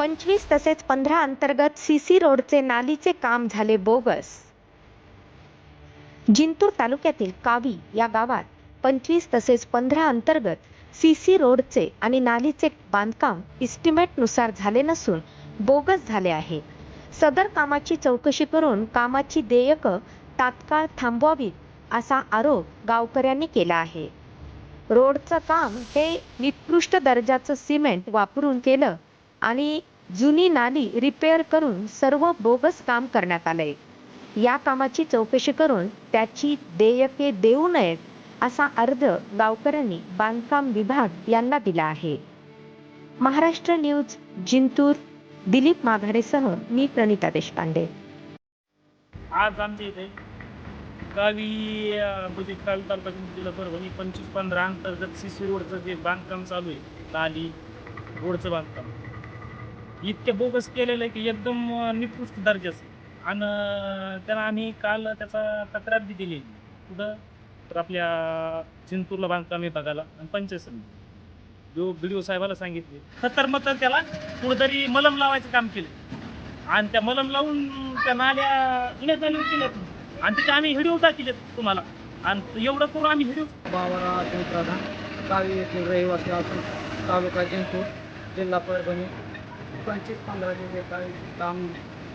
पंचवीस तसेच पंधरा अंतर्गत सी सी रोडचे नालीचे काम झाले बोगस. जिंतूर तालुक्यातील कावी या गावात पंचवीस तसेच पंधरा अंतर्गत सी सी रोडचे आणि नालीचे बांधकाम इस्टिमेटनुसार झाले नसून बोगस झाले आहे. सदर कामाची चौकशी करून कामाची देयकं तात्काळ थांबवावीत असा आरोप गावकऱ्यांनी केला आहे. रोडचं काम हे निकृष्ट दर्जाचं सिमेंट वापरून केलं आणि जुनी नाली रिपेअर करून सर्व बोगस काम करण्यात आलंय या कामाची चौकशी करून त्याची देयके देऊ नयेत असा अर्ज गावकऱ्यांनी बांधकाम विभाग यांना दिला आहे. महाराष्ट्र न्यूज जिंतूर दिलीप माघाडेसह मी प्रणिता देशपांडे. आज आमच्या इथे गावी म्हणजे कावी तालुका जिल्हा म्हणजे परभणी पंचवीस पंधरा अंतर्गत सिसी रोडचं जे बांधकाम चालू आहे नाली रोडचं बांधकाम. इतके बोगस केलेलं आहे की एकदम निकृष्ट दर्जाचं. आणि अं, त्याला आम्ही काल त्याचा तक्रार बी दिली कुठं? तर आपल्या चिंतूरला बांधकाम विभागाला आणि पंचायत समिती. जो बी डी ओ साहेबाला सांगितले तर मग तर त्याला कुठंतरी मलम लावायचं काम केलं आणि त्या मलम लावून त्या नाल्या जुन्या चालू केल्यात. आणि तिथे आम्ही हिडिओ टाकलेत तुम्हाला. आणि एवढं करून आम्ही हिडिओ बावरा प्रधान. कावी येथील रहिवासी असून तालुका जिंतूर जिल्हा परभणी. पंचवीस पंधरा जे काही काम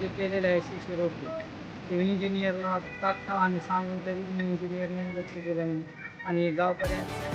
जे केलेलं आहे सी सी रोडचे ते इंजिनियरला तात्काळ आणि सांगून तरी इंजिनियरने लक्ष दिलं नाही. आणि गावकऱ्यांचं